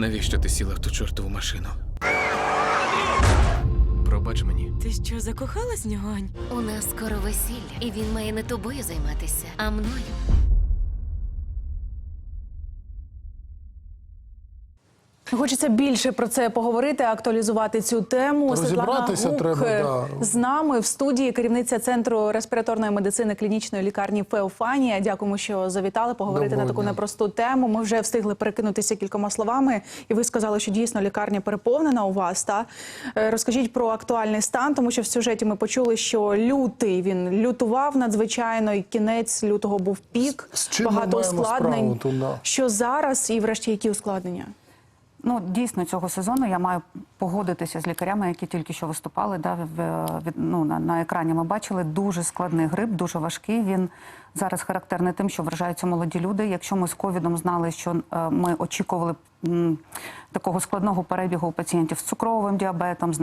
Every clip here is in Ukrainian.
Навіщо ти сіла в ту чортову машину? Пробач мені. Ти що, закохалась в нього, Ань? У нас скоро весілля, і він має не тобою займатися, а мною. Хочеться більше про це поговорити, актуалізувати цю тему. Розібратися Гук треба, е, да. з нами в студії керівниця центру респіраторної медицини клінічної лікарні Феофанія. Дякуємо, що завітали поговорити Доброго на таку дня. непросту тему. Ми вже встигли перекинутися кількома словами, і ви сказали, що дійсно лікарня переповнена у вас. Та Е, розкажіть про актуальний стан, тому що в сюжеті ми почули, що лютий він лютував надзвичайно, і кінець лютого був пік. З чим ми багато маємо ускладнень. справу тут, да? Що зараз і, врешті, які ускладнення? Ну, дійсно, цього сезону я маю погодитися з лікарями, які тільки що виступали. Да, в, від, ну, на, на екрані ми бачили дуже складний грип, дуже важкий. Він зараз характерний тим, що вражаються молоді люди. Якщо ми з ковідом знали, що е, ми очікували такого складного перебігу у пацієнтів з цукровим діабетом, з,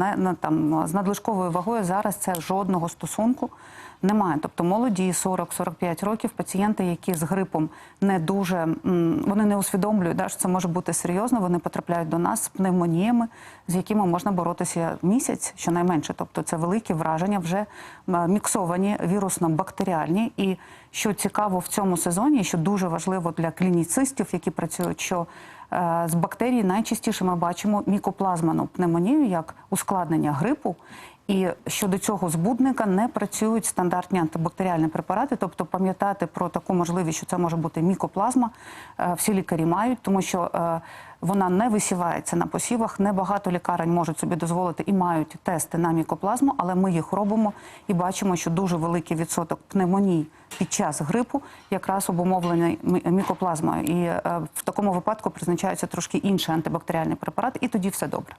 надлишковою вагою, зараз це жодного стосунку немає. Тобто молоді 40-45 років, пацієнти, які з грипом не дуже вони не усвідомлюють, що це може бути серйозно. Вони потрапляють до нас з пневмоніями, з якими можна боротися місяць, щонайменше. Тобто це великі враження, вже міксовані вірусно-бактеріальні. І що цікаво в цьому сезоні, що дуже важливо для клініцистів, які працюють, що е, з бактерій найчастіше ми бачимо мікоплазману пневмонію як ускладнення грипу. І щодо цього збудника не працюють стандартні антибактеріальні препарати, тобто пам'ятати про таку можливість, що це може бути мікоплазма, е, всі лікарі мають, тому що е, вона не висівається на посівах. Небагато лікарень можуть собі дозволити і мають тести на мікоплазму, але ми їх робимо і бачимо, що дуже великий відсоток пневмоній під час грипу якраз обумовлений мікоплазмою. І е, в такому випадку призначаються трошки інші антибактеріальні препарати, і тоді все добре.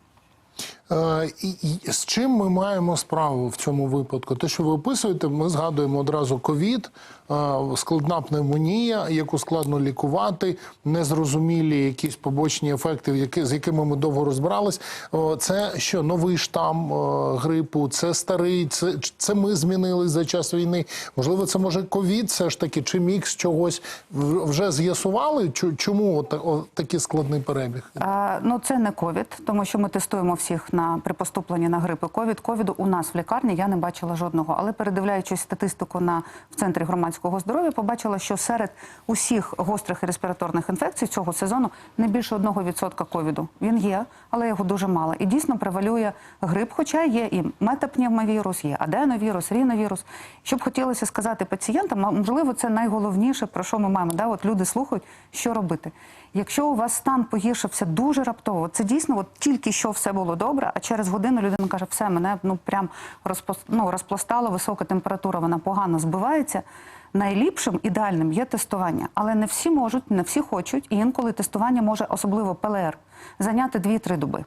Е, і, і з чим ми маємо справу в цьому випадку? Те, що ви описуєте, ми згадуємо одразу ковід, е, складна пневмонія, яку складно лікувати, незрозумілі якісь побочні ефекти, які, з якими ми довго розбирались. Це що новий штам е, грипу, це старий, це, це ми змінились за час війни. Можливо, це може ковід, все ж таки, чи мікс чогось вже з'ясували? Чому такий складний перебіг? Е, Ну, це не ковід, тому що ми тестуємо всіх на при поступленні на грипи ковід. Ковіду у нас в лікарні я не бачила жодного. Але передивляючись статистику на в центрі громадського здоров'я, побачила, що серед усіх гострих і респіраторних інфекцій цього сезону не більше 1% ковіду. Він є, але його дуже мало. І дійсно превалює грип, хоча є і метапневмовірус, є аденовірус, ріновірус. Щоб хотілося сказати пацієнтам, можливо, це найголовніше, про що ми маємо. Да? От люди слухають, що робити. Якщо у вас стан погіршився дуже раптово, це дійсно от тільки що все було добре, а через годину людина каже, все, мене ну прям розпос... ну, розпластало, висока температура, вона погано збивається. Найліпшим ідеальним є тестування, але не всі можуть, не всі хочуть, і інколи тестування може, особливо ПЛР, зайняти 2-3 доби.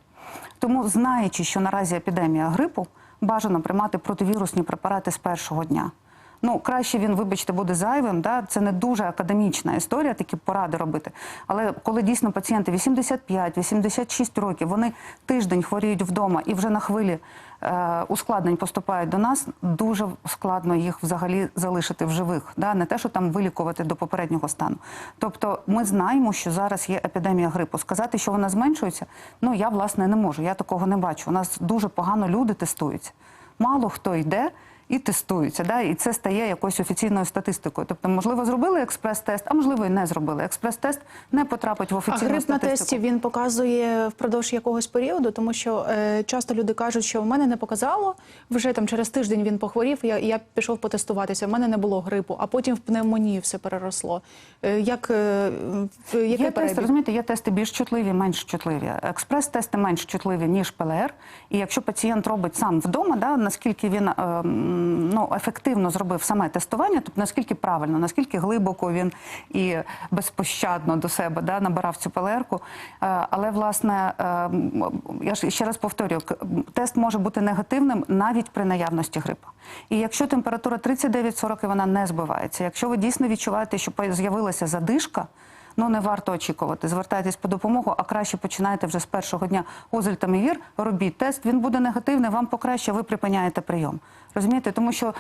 Тому, знаючи, що наразі епідемія грипу, бажано приймати противірусні препарати з першого дня. Ну, краще він, вибачте, буде зайвим. Да? Це не дуже академічна історія, такі поради робити. Але коли дійсно пацієнти 85-86 років, вони тиждень хворіють вдома і вже на хвилі е, ускладнень поступають до нас, дуже складно їх взагалі залишити в живих. Да? Не те, що там вилікувати до попереднього стану. Тобто ми знаємо, що зараз є епідемія грипу. Сказати, що вона зменшується, ну я власне не можу. Я такого не бачу. У нас дуже погано люди тестуються. Мало хто йде і тестуються. Да? І це стає якоюсь офіційною статистикою. Тобто, можливо, зробили експрес-тест, а можливо, і не зробили. Експрес-тест не потрапить в А офіційну грип на тесті він показує впродовж якогось періоду, тому що е, часто люди кажуть, що в мене не показало вже там через тиждень він похворів. Я, я пішов потестуватися. В мене не було грипу, а потім в пневмонію все переросло. Е, як е, який Є тести, розумієте, є тести більш чутливі, менш чутливі. Експрес-тести менш чутливі, ніж ПЛР. І якщо пацієнт робить сам вдома, да, наскільки він е, ну, ефективно зробив саме тестування, тобто наскільки правильно, наскільки глибоко він і безпощадно до себе да, набирав цю ПЛР-ку. Е, але, власне, е, я ж ще раз повторюю, тест може бути негативним навіть при наявності грипу. І якщо температура 39-40 і вона не збивається, якщо ви дійсно відчуваєте, що з'явилася задишка, Ну не варто очікувати. Звертайтесь по допомогу, а краще починайте вже з першого дня озельтамівір, робіть тест. Він буде негативний, вам покраще, ви припиняєте прийом. Розумієте, тому що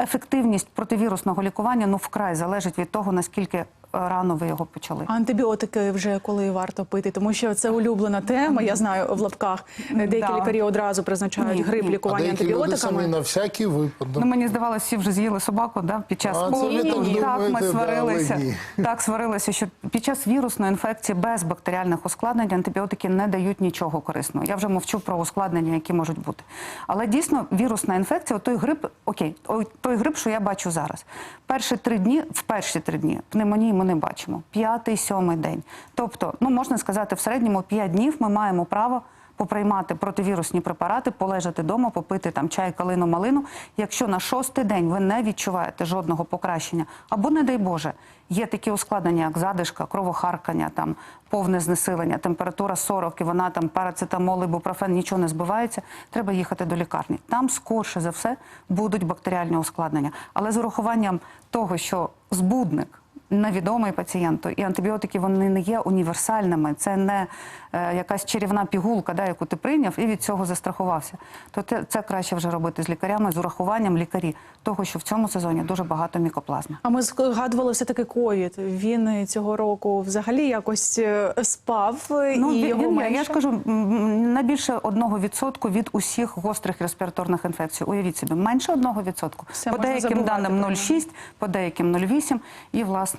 ефективність противірусного лікування ну вкрай залежить від того, наскільки рано ви його почали. Антибіотики вже коли варто пити, тому що це улюблена тема. Я знаю в лапках деякі Да. лікарі одразу призначають Ні, грип ні. А лікування деякі люди антибіотиками. самі на всякий випадок. Ну, мені здавалося, всі вже з'їли собаку да, під час А, ви так так, ми сварилися. ні. Так, сварилися, що під час вірусної інфекції без бактеріальних ускладнень антибіотики не дають нічого корисного. Я вже мовчу про ускладнення, які можуть бути. Але дійсно вірусна інфекція, той грип, окей, ой, той грип, що я бачу зараз. Перші три дні, в перші три дні пневмонії ми не бачимо. П'ятий, сьомий день. Тобто, ну можна сказати, в середньому п'ять днів ми маємо право поприймати противірусні препарати, полежати вдома, попити там чай, калину, малину. Якщо на шостий день ви не відчуваєте жодного покращення, або, не дай Боже, є такі ускладнення, як задишка, кровохаркання, там повне знесилення, температура 40, і вона там парацетамол, ібупрофен, нічого не збивається, треба їхати до лікарні. Там скорше за все будуть бактеріальні ускладнення. Але з урахуванням того, що збудник невідомий пацієнту, і антибіотики вони не є універсальними. Це не е, якась чарівна пігулка, да, яку ти прийняв і від цього застрахувався. То це, це краще вже робити з лікарями, з урахуванням лікарі, того, що в цьому сезоні дуже багато мікоплазми. А ми згадували все таки ковід. Він цього року взагалі якось е, спав Ну, і він, його він, менше. я ж кажу, не більше 1% від усіх гострих респіраторних інфекцій. Уявіть собі, менше 1%. Все, по деяким даним нього. 0,6, по деяким 0,8. І, власне,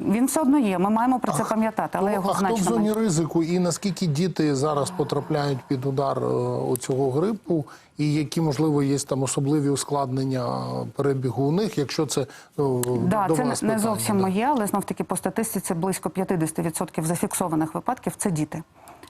він все одно є. Ми маємо про це пам'ятати, але його а хто в зоні менше. ризику і наскільки діти зараз потрапляють під удар оцього цього грипу, і які можливо є там особливі ускладнення перебігу у них, якщо це ну, Да, до це вас не питання, зовсім да. моє, але знов таки по статистиці близько 50% зафіксованих випадків це діти.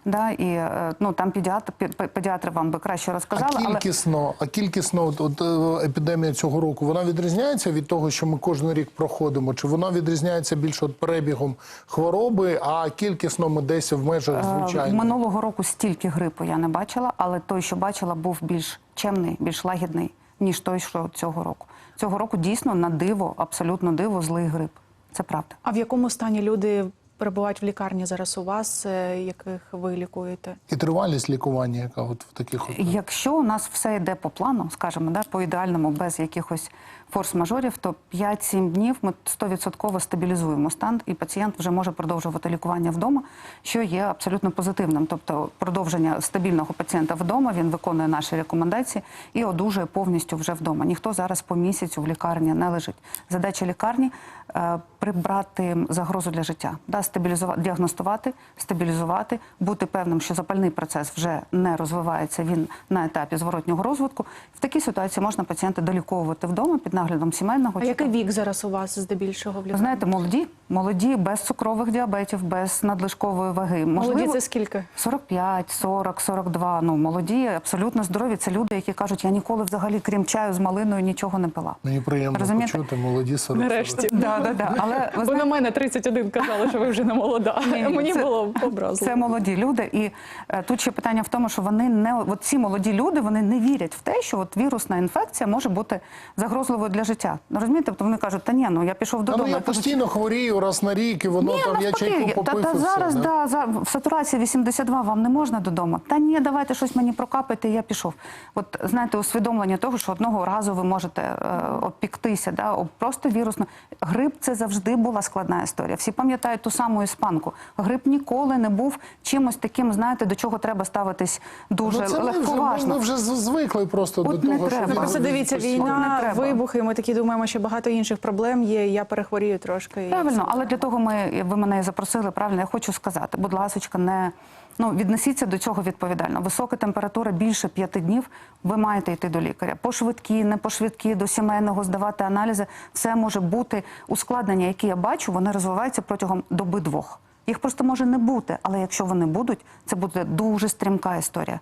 Да, і е, ну там педіатр, пе- педіатри вам би краще розказали, А але кількісно, а кількісно от, от, е, епідемія цього року вона відрізняється від того, що ми кожен рік проходимо? Чи вона відрізняється більше от перебігом хвороби, а кількісно ми десь в межах Е, звичайно? Минулого року стільки грипу я не бачила, але той, що бачила, був більш чемний, більш лагідний, ніж той, що цього року. Цього року дійсно на диво, абсолютно диво, злий грип. Це правда. А в якому стані люди перебувають в лікарні зараз у вас, е, яких ви лікуєте? І тривалість лікування, яка от в таких от... Якщо у нас все йде по плану, скажімо, да, по ідеальному, без якихось форс-мажорів, то 5-7 днів ми 100% стабілізуємо стан, і пацієнт вже може продовжувати лікування вдома, що є абсолютно позитивним. Тобто продовження стабільного пацієнта вдома, він виконує наші рекомендації і одужує повністю вже вдома. Ніхто зараз по місяцю в лікарні не лежить. Задача лікарні е, прибрати загрозу для життя, да, стабілізувати, діагностувати, стабілізувати, бути певним, що запальний процес вже не розвивається, він на етапі зворотнього розвитку. В такій ситуації можна пацієнта доліковувати вдома під наглядом сімейного А який вік зараз у вас здебільшого в лікарні? знаєте, молоді, молоді, без цукрових діабетів, без надлишкової ваги. Молоді це скільки? 45, 40, 42. Ну, молоді, абсолютно здорові. Це люди, які кажуть, я ніколи взагалі, крім чаю з малиною, нічого не пила. Мені приємно Розумієте? почути молоді 40 Нарешті. Да, да, да. Але ви Бо на мене 31 казали, що ви вже не молода. Ні, ні, Мені було образливо. Це молоді люди, і е, тут ще питання в тому, що вони не от ці молоді люди вони не вірять в те, що от вірусна інфекція може бути загрозливою для життя. Ну розумієте, тобто вони кажуть, та ні, ну я пішов додому. ну, я постійно хворію раз на рік, і воно Ні, там я чайку та, попив. та і все, зараз да? да, за, в сатурації 82 вам не можна додому. Та ні, давайте щось мені прокапайте, я пішов. От знаєте, усвідомлення того, що одного разу ви можете е, обпіктися, да, об просто вірусно. Грип це завжди була складна історія. Всі пам'ятають ту саму іспанку. Грип ніколи не був чимось таким, знаєте, до чого треба ставитись дуже Ну, легковажно. ми вже звикли просто От до не того, треба. що Ну, дивіться, війна, треба. Вибухи. Ми такі думаємо, що багато інших проблем є. і Я перехворію трошки. і Правильно, але для того ми ви мене і запросили. Правильно, я хочу сказати, будь ласочка, не ну віднесіться до цього відповідально. Висока температура більше п'яти днів. Ви маєте йти до лікаря. По швидкі, не по швидкі, до сімейного здавати аналізи. Все може бути ускладнення, які я бачу, вони розвиваються протягом доби двох. Їх просто може не бути, але якщо вони будуть, це буде дуже стрімка історія.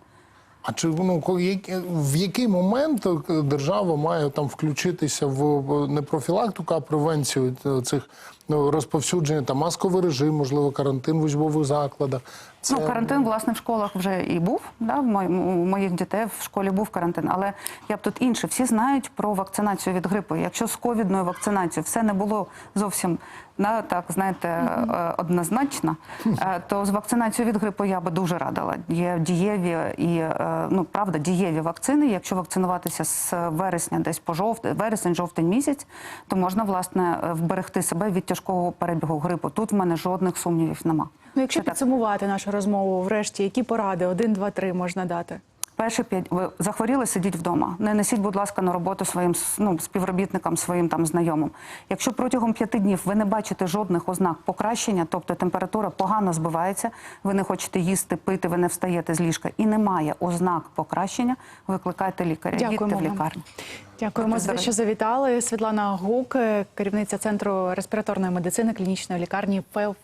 А чи ну коли в який момент е, держава має там включитися в не профілактику, а превенцію е, цих розповсюдження там масковий режим, можливо, карантин в учбових закладах, Це- Ну, карантин, власне, в школах вже і був. Да? У моїх дітей в школі був карантин. Але я б тут інше. Всі знають про вакцинацію від грипу. Якщо з ковідною вакцинацією все не було зовсім да, так, знаєте, е, однозначно, е, то з вакцинацією від грипу я би дуже радила. Є дієві і е, ну правда дієві вакцини. Якщо вакцинуватися з вересня, десь по жовтень, вересень, жовтень місяць, то можна власне вберегти себе від тяжкого перебігу грипу. Тут в мене жодних сумнівів нема. Ну, якщо підсумувати нашу розмову, врешті, які поради один, два, три можна дати? Перші п'ять ви захворіли, сидіть вдома. Не несіть, будь ласка, на роботу своїм ну, співробітникам, своїм там знайомим. Якщо протягом п'яти днів ви не бачите жодних ознак покращення, тобто температура погано збивається, ви не хочете їсти, пити, ви не встаєте з ліжка і немає ознак покращення, викликайте лікаря, їдьте в лікарню. Дякуємо за що завітали. Світлана Гук, керівниця центру респіраторної медицини клінічної лікарні ФЕОФА.